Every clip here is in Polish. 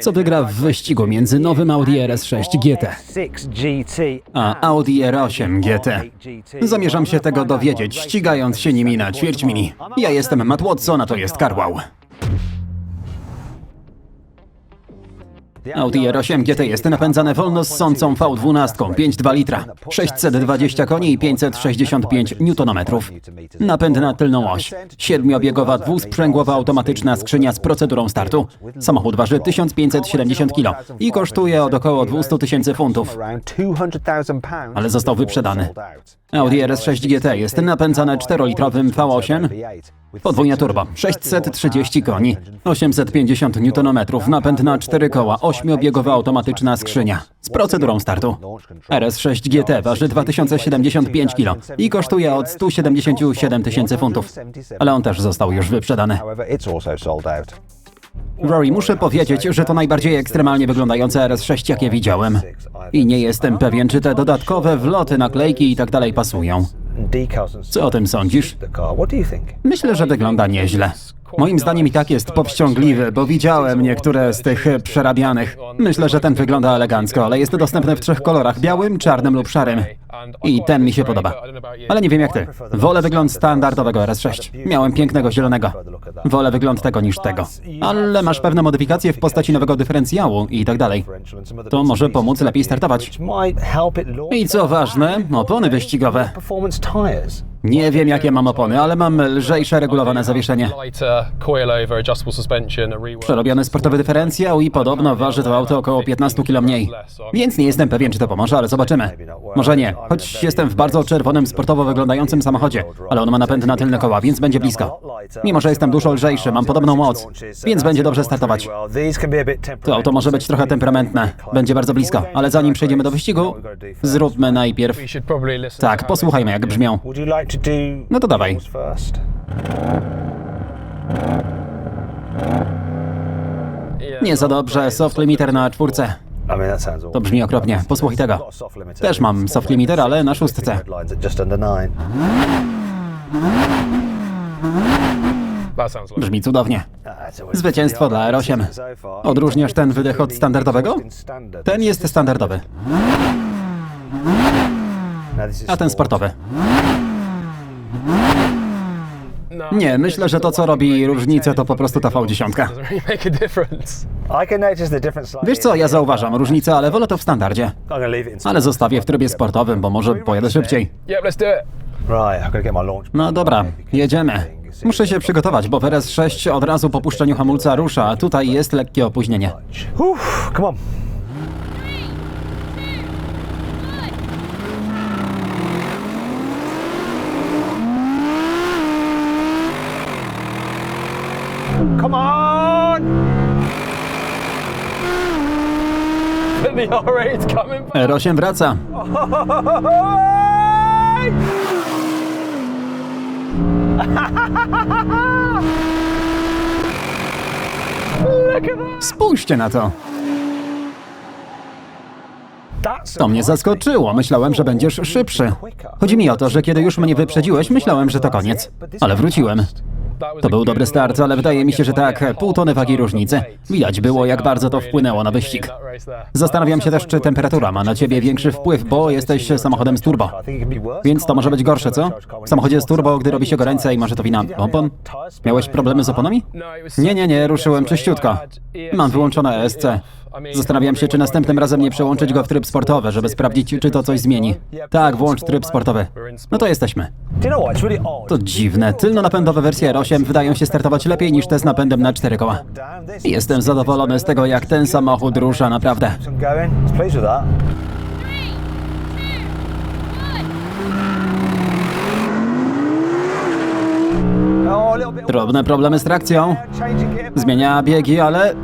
Co wygra w wyścigu między nowym Audi RS6 GT a Audi R8 GT? Zamierzam się tego dowiedzieć, ścigając się nimi na ćwierć. Ja jestem Matt Watson, a to jest Carwow. Audi R8 GT jest napędzane wolno ssącą V12 5,2 litra, 620 koni i 565 Nm. Napęd na tylną oś, siedmiobiegowa dwusprzęgłowa automatyczna skrzynia z procedurą startu. Samochód waży 1570 kg i kosztuje od około 200 tysięcy funtów, ale został wyprzedany. Audi RS6 GT jest napędzane 4-litrowym V8, podwójnie turbo, 630 koni, 850 Nm, napęd na 4 koła, 8-biegowa automatyczna skrzynia z procedurą startu. RS6 GT waży 2075 kg i kosztuje od 177 tysięcy funtów, ale on też został już wyprzedany. Rory, muszę powiedzieć, że to najbardziej ekstremalnie wyglądające RS6, jakie widziałem. I nie jestem pewien, czy te dodatkowe wloty, naklejki i tak dalej pasują. Co o tym sądzisz? Myślę, że wygląda nieźle. Moim zdaniem i tak jest powściągliwy, bo widziałem niektóre z tych przerabianych. Myślę, że ten wygląda elegancko, ale jest dostępny w trzech kolorach: białym, czarnym lub szarym. I ten mi się podoba. Ale nie wiem jak ty. Wolę wygląd standardowego RS6. Miałem pięknego zielonego. Wolę wygląd tego niż tego. Ale masz pewne modyfikacje w postaci nowego dyferencjału i tak dalej. To może pomóc lepiej startować. I co ważne, opony wyścigowe. Nie wiem jakie mam opony, ale mam lżejsze regulowane zawieszenie. Przerobiony sportowy dyferencjał i podobno waży to auto około 15 kg mniej. Więc nie jestem pewien, czy to pomoże, ale zobaczymy. Może nie, choć jestem w bardzo czerwonym, sportowo wyglądającym samochodzie, ale on ma napęd na tylne koła, więc będzie blisko. Mimo, że jestem dużo lżejszy, mam podobną moc, więc będzie dobrze startować. To auto może być trochę temperamentne, będzie bardzo blisko, ale zanim przejdziemy do wyścigu, zróbmy najpierw... Tak, posłuchajmy jak brzmią. No to dawaj. Nie za dobrze, soft limiter na czwórce. To brzmi okropnie. Posłuchaj tego. Też mam soft limiter, ale na szóstce. Brzmi cudownie. Zwycięstwo dla R8. Odróżniasz ten wydech od standardowego? Ten jest standardowy, a ten sportowy. Nie, myślę, że to co robi różnicę to po prostu ta V10. Wiesz co, ja zauważam różnicę, ale wolę to w standardzie. Ale zostawię w trybie sportowym, bo może pojadę szybciej. No dobra, jedziemy. Muszę się przygotować, bo w RS6 od razu po puszczeniu hamulca rusza, a tutaj jest lekkie opóźnienie. Come on. Come on! The R8's coming back. R8 wraca. Spójrzcie na to. To mnie zaskoczyło. Myślałem, że będziesz szybszy. Chodzi mi o to, że kiedy już mnie wyprzedziłeś, myślałem, że to koniec. Ale wróciłem. To był dobry start, ale wydaje mi się, że tak, pół tony wagi różnicy. Widać było, jak bardzo to wpłynęło na wyścig. Zastanawiam się też, czy temperatura ma na ciebie większy wpływ, bo jesteś samochodem z turbo. Więc to może być gorsze, co? W samochodzie z turbo, gdy robi się go ręce i może to wina opon? Miałeś problemy z oponami? Nie, nie, nie, ruszyłem czyściutko. Mam wyłączone ESC. Zastanawiam się, czy następnym razem nie przełączyć go w tryb sportowy, żeby sprawdzić, czy to coś zmieni. Tak, włącz tryb sportowy. No to jesteśmy. To dziwne. Tylno-napędowe wersje R8 wydają się startować lepiej niż te z napędem na cztery koła. Jestem zadowolony z tego, jak ten samochód rusza, naprawdę. Oh. Drobne problemy z trakcją. Zmienia biegi, ale...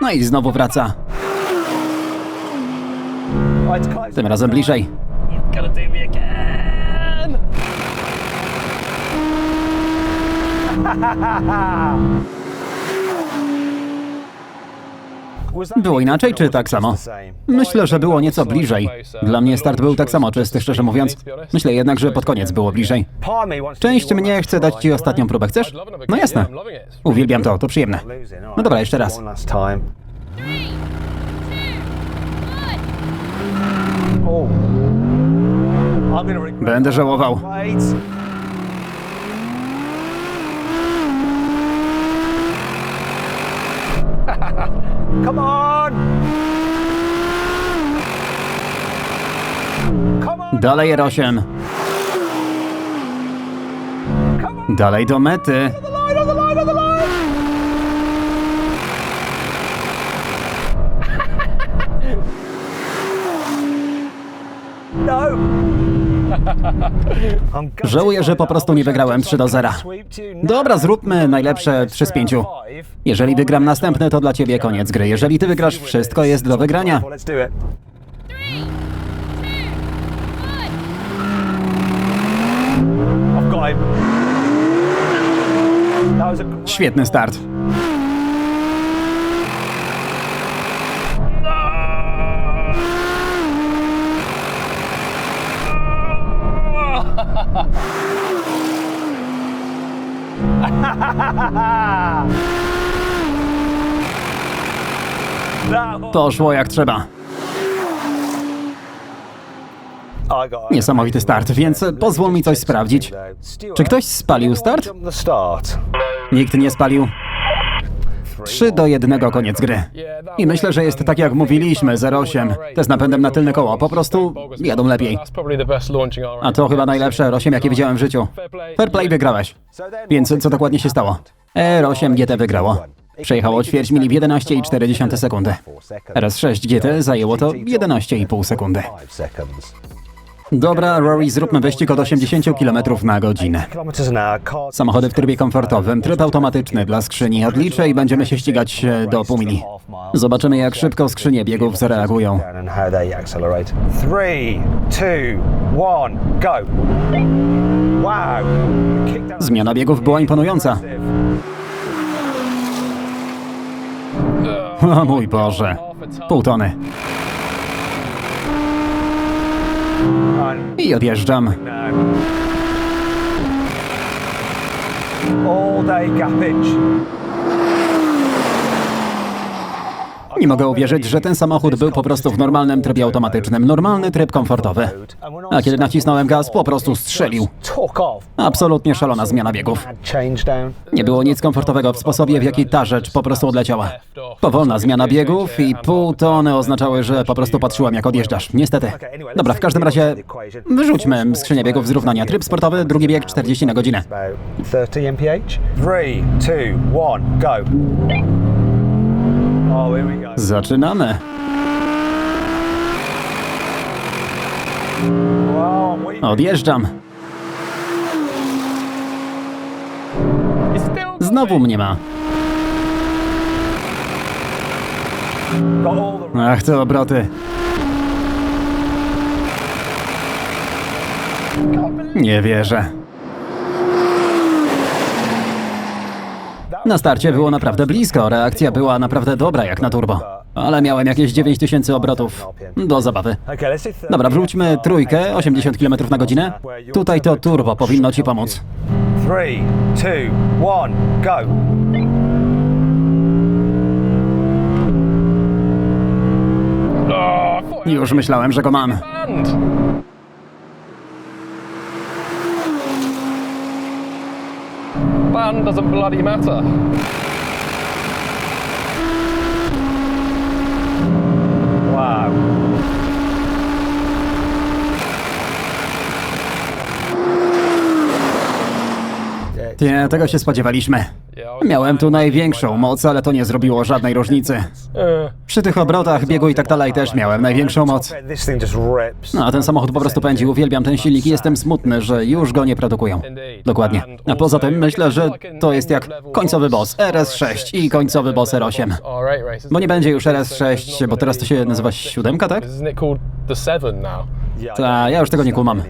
No i znowu wraca. Tym razem bliżej. Było inaczej, czy tak samo? Myślę, że było nieco bliżej. Dla mnie start był tak samo czysty, szczerze mówiąc. Myślę jednak, że pod koniec było bliżej. Część mnie chce dać ci ostatnią próbę, chcesz? No jasne. Uwielbiam to, to przyjemne. No dobra, jeszcze raz. Będę żałował. Come on! Dalej R8. Dalej do mety. Line on the line on the line! no! I'm gutted Żałuję, że po prostu nie wygrałem could 3 do 0. sweep to you now. Dobra, zróbmy najlepsze 3 z 5. Jeżeli wygram następny, to dla ciebie koniec gry. Jeżeli ty wygrasz, wszystko jest do wygrania. Well, let's To szło jak trzeba. Niesamowity start, więc pozwól mi coś sprawdzić. Czy ktoś spalił start. Nikt nie spalił. 3 do 1 koniec gry. I myślę, że jest tak jak mówiliśmy, 08. Te z napędem na tylne koło, po prostu jadą lepiej. A to chyba najlepsze R8, jakie widziałem w życiu. Fair play wygrałeś. Więc co dokładnie się stało? R8 GT wygrało. Przejechało ćwierć mili w 11,4 sekundy. RS6 GT zajęło to 11,5 sekundy. Dobra, Rory, zróbmy wyścig od 80 km na godzinę. Samochody w trybie komfortowym, tryb automatyczny dla skrzyni. Odliczę i będziemy się ścigać e, do pół mili. Zobaczymy, jak szybko skrzynie biegów zareagują. down and how they accelerate. Three, two, one, go. Wow. Zmiana biegów była imponująca. O mój Boże. Pół tony. I odjeżdżam. All day gapage. Nie mogę uwierzyć, że ten samochód był po prostu w normalnym trybie automatycznym. Normalny tryb komfortowy. A kiedy nacisnąłem gaz, po prostu strzelił. Absolutnie szalona zmiana biegów. Nie było nic komfortowego w sposobie, w jaki ta rzecz po prostu odleciała. Powolna zmiana biegów i pół tony oznaczały, że po prostu patrzyłem jak odjeżdżasz. Niestety. Dobra, w każdym razie wyrzućmy skrzynię biegów z równania. Tryb sportowy, drugi bieg 40 na godzinę. About 30 mph. Three, two, one, go. Oh, here we go. Zaczynamy. Odjeżdżam. Znowu mnie ma. Ach, te obroty. Nie wierzę. Na starcie było naprawdę blisko, reakcja była naprawdę dobra jak na turbo. Ale miałem jakieś 9000 obrotów. Do zabawy. Okay, let's do 30. Dobra, wrzućmy trójkę, 80 km na godzinę. Tutaj to turbo powinno ci pomóc. Three, two, one, go. Już myślałem, że go mam. Ban doesn't bloody matter. Nie, tego się spodziewaliśmy. Miałem tu największą moc, ale to nie zrobiło żadnej różnicy. Przy tych obrotach, biegu i tak dalej też miałem największą moc. No, a ten samochód po prostu pędzi. Uwielbiam ten silnik i jestem smutny, że już go nie produkują. Dokładnie. A poza tym myślę, że to jest jak końcowy boss RS6 i końcowy boss R8. R8 races. Bo nie będzie już RS6, bo teraz to się nazywa siódemka, tak? Ta, ja już tego nie kumam.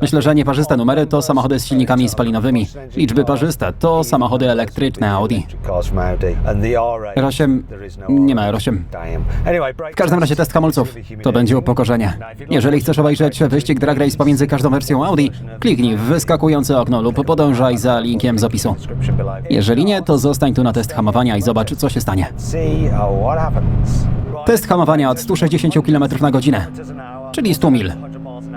Myślę, że nieparzyste numery to samochody z silnikami spalinowymi. Liczby parzyste to samochody elektryczne. Audi. Cars from Audi. And the R8, R8 there is no nie ma R8. R8. Damn. Anyway, W każdym razie test hamulców to będzie upokorzenie. Jeżeli chcesz obejrzeć wyścig Drag Race pomiędzy każdą wersją Audi, kliknij w wyskakujące okno lub podążaj za linkiem z opisu. Jeżeli nie, to zostań tu na test hamowania i zobacz, co się stanie. Test hamowania od 160 km na godzinę, czyli 100 mil.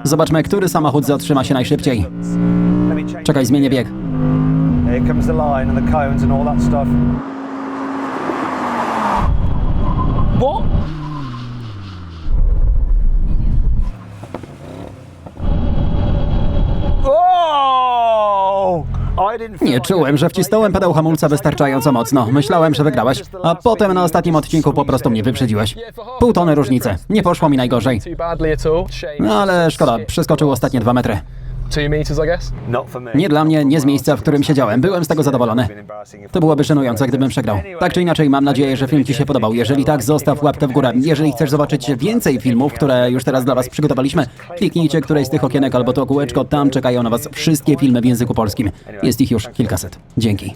Zobaczmy, który samochód zatrzyma się najszybciej. Czekaj, zmienię bieg. Here comes the line and the cones and all that stuff. Nie czułem, że wcisnąłem pedał hamulca wystarczająco mocno. Myślałem, że wygrałeś, a potem na ostatnim odcinku po prostu mnie wyprzedziłeś. Pół tony różnicy. Nie poszło mi najgorzej. No ale szkoda, przeskoczył ostatnie dwa metry. Nie dla mnie, nie z miejsca, w którym siedziałem. Byłem z tego zadowolony. To byłoby szanujące, gdybym przegrał. Tak czy inaczej, mam nadzieję, że film Ci się podobał. Jeżeli tak, zostaw łapkę w górę. Jeżeli chcesz zobaczyć więcej filmów, które już teraz dla Was przygotowaliśmy, kliknijcie któreś z tych okienek albo to kółeczko. Tam czekają na Was wszystkie filmy w języku polskim. Jest ich już kilkaset. Dzięki.